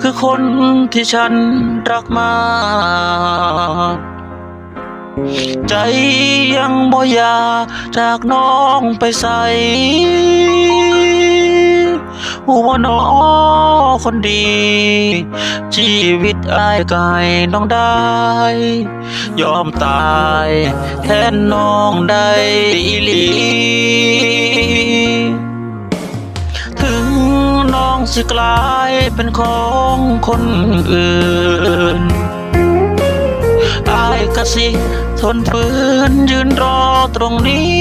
คือคนที่ฉันรักมาก ใจยังบ่อยาจากน้องไปใส่หัวน้อคนดี ชีวิตอายกายน้องได้ ยอมตายแทนน้องได้อีหลี น้องสิกลายเป็นของคนอื่นอายกะสิ ทนฝืนยืนรอตรงนี้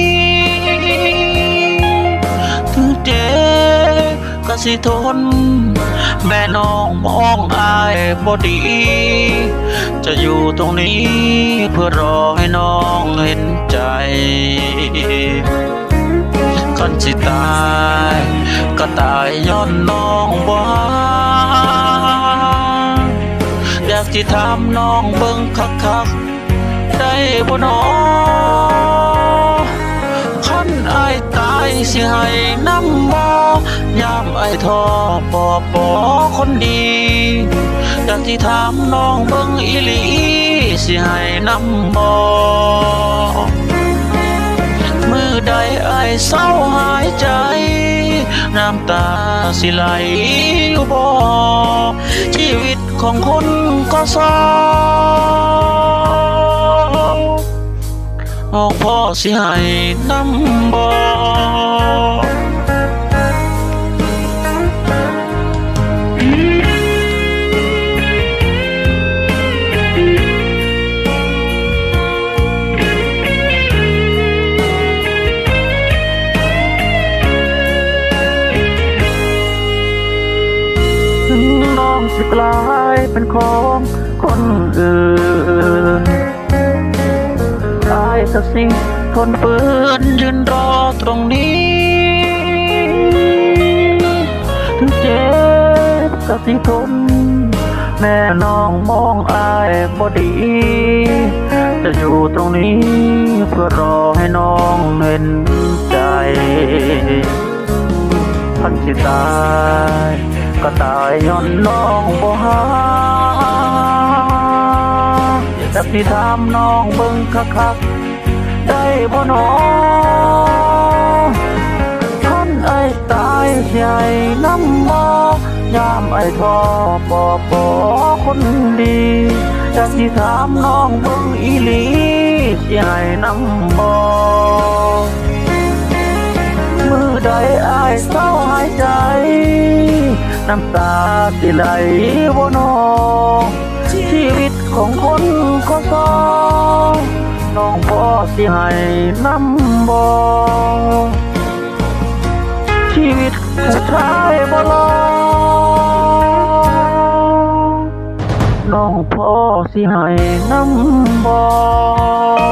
ถึงเจ็บกะสิทน แม่น้องมองอายบอดี จะอยู่ตรงนี้เพื่อรอให้น้องเห็นใจก่อนสิตาย ก็ตายย้อนน้องบ่อยากที่ถามน้องเบิ่งคักๆได้บ่น้อคันไอตายสิให้น้ำบ่ยามไอายทอปอปอคนดีอยากที่ถามน้องเบิ่งอีหลีสิให้น้ำบ่มือใดไอเศร้าหายใจ น้ำตาสิไหลอยู่บ่ชีวิตของคนก็เศร้าออกพ่อสิให้น้ำบ่ น้องสิกลายเป็นของคนอื่นอายสักสิทนฝืนยืนรอตรงนี้ ถึงเจ็บกสิทนแม่น้องมองอายบอดี จะอยู่ตรงนี้เพื่อรอให้น้องเห็นใจพันสิตาย ก็ตายย้อนน้องบ่หาจากที่ถามน้องเบิ่งคักๆได้บ่น้องท่านไอ้ตายใหญ่น้ำมอยามไอ้ทอปอปอคนดีจากที่ถามน้องเบิ่งอีหลีใหญ่น้ำบ่มือใดไอายเศร้าหายใจ น้ำตาสิไหลบนอชีวิตของคนก็ซ้อน้องพ่อสิให้น้ำบอชีวิตผู้ชายบ่รอน้องพ่อสิให้น้ำบอ